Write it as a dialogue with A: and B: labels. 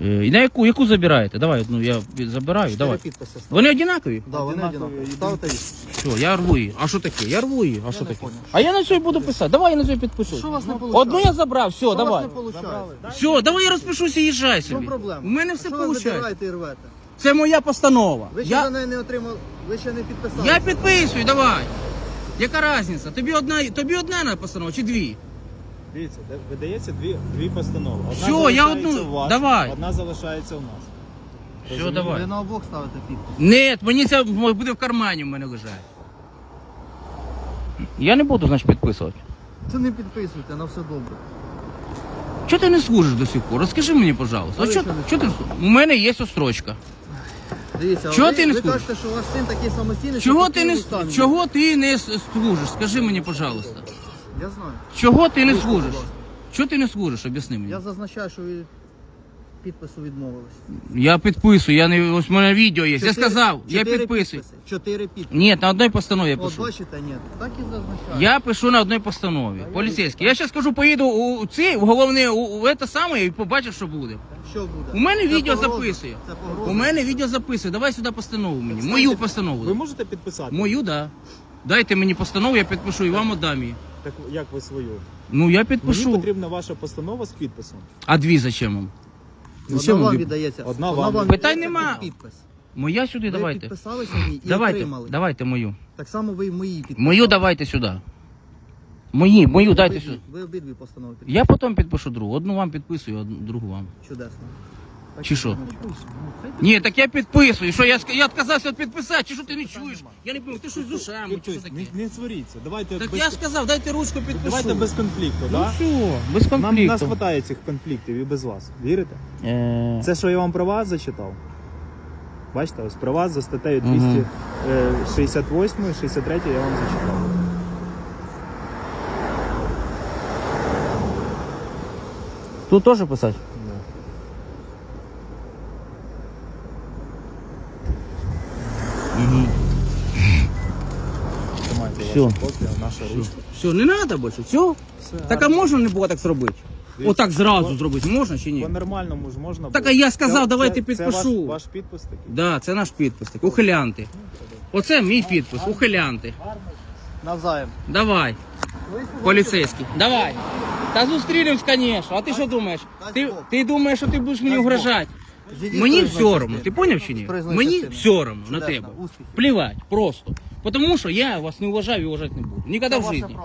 A: Е, і на яку, яку забираєте? Давай, ну я забираю, давай.
B: Підписи ставте.
A: Вони однакові?
B: Да, вони
C: Одинакові,
B: одинакові. Ставте їх.
A: Все, я рву її. А що таке? Я рву її. А що
B: не
A: таке?
B: понял.
A: А я на цій буду писати. Давай я на цій підпишу.
B: Що у вас не виходить?
A: Одну я забрав, все,
B: Що у вас
A: давай.
B: не виходить?
A: Все, давай я розпишуся і їжджай
B: В чому проблема?
A: У мене все
B: Що ви
A: виходить.
B: забираєте і рвете?
A: Це моя постанова.
B: Ви ще
A: Я,
B: за неї не отримали, ви ще не підписали.
A: я підписую, давай. Яка різниця? Тобі одна, тобі одна на постанова чи дві?
C: Дивіться, де- видається дві, дві постанови. Одна
A: Всьо, я
C: залишається
A: одну-
C: у вас,
A: давай.
C: Одна залишається у нас.
A: Все,
C: Розумієте?
A: давай.
B: Ви на обох ставите підпис.
A: Ні, мені це буде в кармані в мене лежать. Я не буду, значить, підписувати.
B: Це не підписуйте, на все добре.
A: Чого ти не служиш до сих пор? Розкажи мені, пожалуйста.
B: А ви
A: що,
B: не
A: що ти, у мене є острочка.
B: Дивіться,
A: Чого
B: ви,
A: ти не
B: ви кажете, що ваш син такий самостійний, що
A: Чого ти не,
B: самі.
A: чого ти не с- служиш? Скажи мені, пожалуйста.
B: Я знаю.
A: Чого ти не
B: Слухаю
A: служиш? Чого ти не служиш? Об'ясни мені.
B: Я зазначаю, що ви підпису відмовились.
A: Я підписую, я не ось в мене відео є. Я
B: Чотири-
A: сказав, я
B: чотири
A: підписую.
B: підписи. Чотири підписи.
A: Ні, на одній постанові я
B: От
A: пишу.
B: бачите, ні. Так і зазначаю.
A: Я пишу на одній постанові. Поліцейський. Я зараз скажу, поїду у цей, в головне, у, у це саме і побачу, що буде.
B: Що буде?
A: У мене
B: Це
A: відео
B: погроза.
A: записує.
B: Це погроза.
A: У мене відео записує. Давай сюди постанову мені. Мою постанову.
C: Ви можете підписати?
A: Мою, да. Дайте мені постанову, я підпишу і вам отдам її.
C: Так як ви свою?
A: Ну я
C: Мені
A: підпишу.
C: потрібна ваша постанова з підписом.
A: А дві зачем вам?
B: Одна
A: Зачем
B: вам
A: дві?
B: віддається.
C: Одна вам.
A: Питань
B: віддається
A: нема.
B: під Підпис.
A: Моя сюди
B: Ви
A: давайте.
B: підписалися в ній і
A: Давайте,
B: отримали.
A: давайте мою.
B: Так само ви і мої підписали.
A: Мою давайте сюди. Мої, мою дайте
B: Обидві-
A: сюди.
B: Ви обидві постанови підписали.
A: Я потім підпишу другу. Одну вам підписую, одну другу вам.
B: Чудесно. Так
A: Чи що? Ні, так я підписую. Що я, я відказався від підписати, чи що ти не чуєш? Я не пам'ятаю, ти щось з ушами, чи що таке?
C: Не, не сваріться. Давайте
A: Так
C: без,
A: я сказав, дайте ручку підпишу.
C: давайте без конфлікту,
A: Ну
C: да?
A: все, без
C: Нам нас хватає цих конфліктів і без вас. Вірите?
A: Е,
C: Це що я вам про вас зачитав? Бачите, ось про вас за статтею 268 63 я вам зачитав.
A: Тут теж писати? Угу.
C: Тримайте
A: Всё.
C: вашу копію, наша ручка.
A: Все, не треба більше, все?
C: Все,
A: Так а можна не було так зробити? Отак зразу зробити, можна чи ні?
C: По-нормальному ж можна
A: Так, а я сказав, давайте
C: це-
A: підпишу.
C: Це ваш, ваш підпис такий?
A: Да, це наш підпис, так, ухилянти. Оце мій підпис, ухилянти.
B: Навзаєм.
A: Давай, поліцейський, давай. Та зустрінемось, звісно. А ти що думаєш? Ти, ти думаєш, що ти будеш мені угрожати? Мені все
B: равно,
A: ти поняв чи ні? Мені все равно на тебе. Плівать, просто. Тому що я вас не уважаю і вважати не буду. Ніколи в житті.